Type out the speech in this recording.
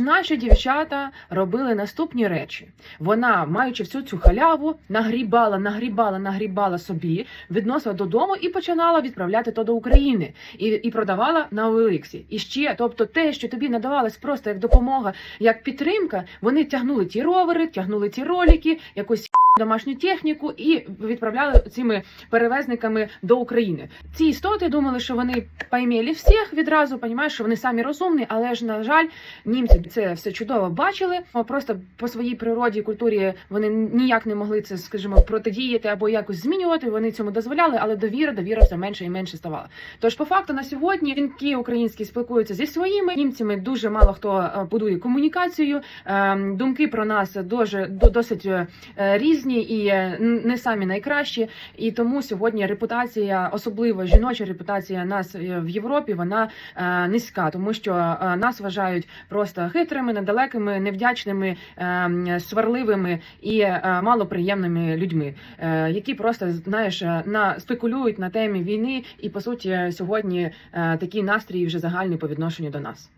наші дівчата робили наступні речі. Вона, маючи всю цю халяву, нагрібала, нагрібала, нагрібала собі, відносила додому і починала відправляти то до України і, і продавала на Олексі. І ще, тобто, те, що тобі надавалось просто як допомога, як підтримка, вони тягнули ті ровери, тягнули ті ролики, якусь домашню техніку і відправляли цими перевезниками до України. Ці істоти думали, що вони поймели всіх відразу, понімаєш, що вони самі розумні, але ж на жаль, німці це все чудово бачили. Просто по своїй природі і культурі вони ніяк не могли це, скажімо, протидіяти або якось змінювати. Вони цьому дозволяли, але довіра, довіра все менше і менше ставала. Тож, по факту, на сьогодні жінки українські спілкуються зі своїми німцями. Дуже мало хто е, будує комунікацію. Е, Думки про нас дуже до- досить е, різні і е, не самі найкращі. І тому сьогодні репутація, особливо жіноча репутація нас е, в Європі, вона е, низька, тому що нас вважають просто хитрими, недалекими, невдячними, сварливими і малоприємними людьми, які просто знаєш на спекулюють на темі війни, і по суті сьогодні такий настрій вже загальний по відношенню до нас.